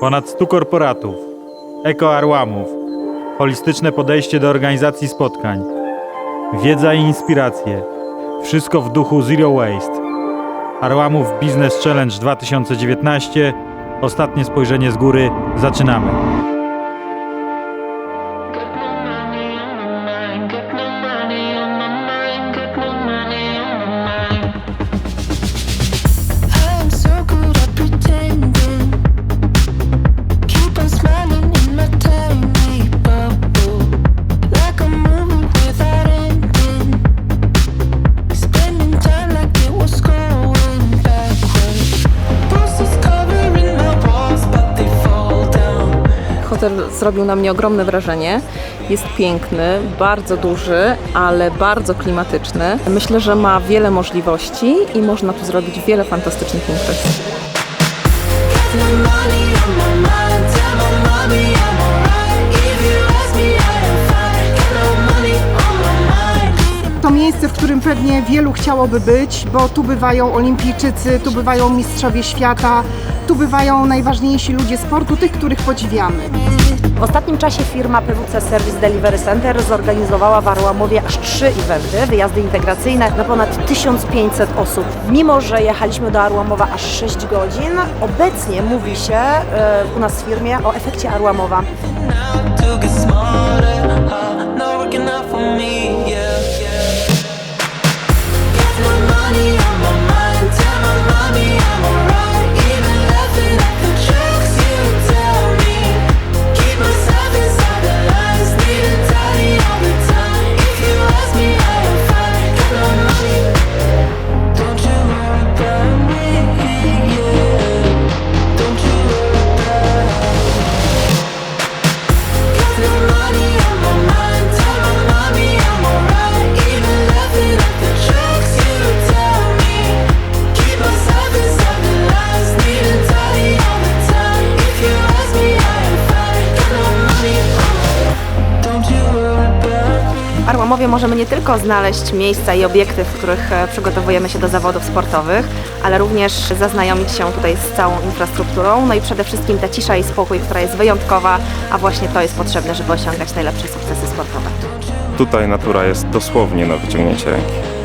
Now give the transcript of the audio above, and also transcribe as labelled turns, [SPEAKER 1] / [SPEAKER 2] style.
[SPEAKER 1] Ponad 100 korporatów, ekoarłamów, holistyczne podejście do organizacji spotkań, wiedza i inspiracje. Wszystko w duchu Zero Waste. Arłamów Business Challenge 2019. Ostatnie spojrzenie z góry. Zaczynamy.
[SPEAKER 2] Hotel zrobił na mnie ogromne wrażenie. Jest piękny, bardzo duży, ale bardzo klimatyczny. Myślę, że ma wiele możliwości i można tu zrobić wiele fantastycznych imprez.
[SPEAKER 3] To miejsce, w którym pewnie wielu chciałoby być, bo tu bywają olimpijczycy, tu bywają mistrzowie świata, tu bywają najważniejsi ludzie sportu, tych, których podziwiamy.
[SPEAKER 4] W ostatnim czasie firma PWC Service Delivery Center zorganizowała w Arłamowie aż trzy eventy, wyjazdy integracyjne na ponad 1500 osób. Mimo, że jechaliśmy do Arłamowa aż 6 godzin, obecnie mówi się e, u nas w firmie o efekcie Arłamowa. W Arłamowie możemy nie tylko znaleźć miejsca i obiekty, w których e, przygotowujemy się do zawodów sportowych, ale również zaznajomić się tutaj z całą infrastrukturą, no i przede wszystkim ta cisza i spokój, która jest wyjątkowa, a właśnie to jest potrzebne, żeby osiągać najlepsze sukcesy sportowe.
[SPEAKER 5] Tutaj natura jest dosłownie na wyciągnięcie ręki.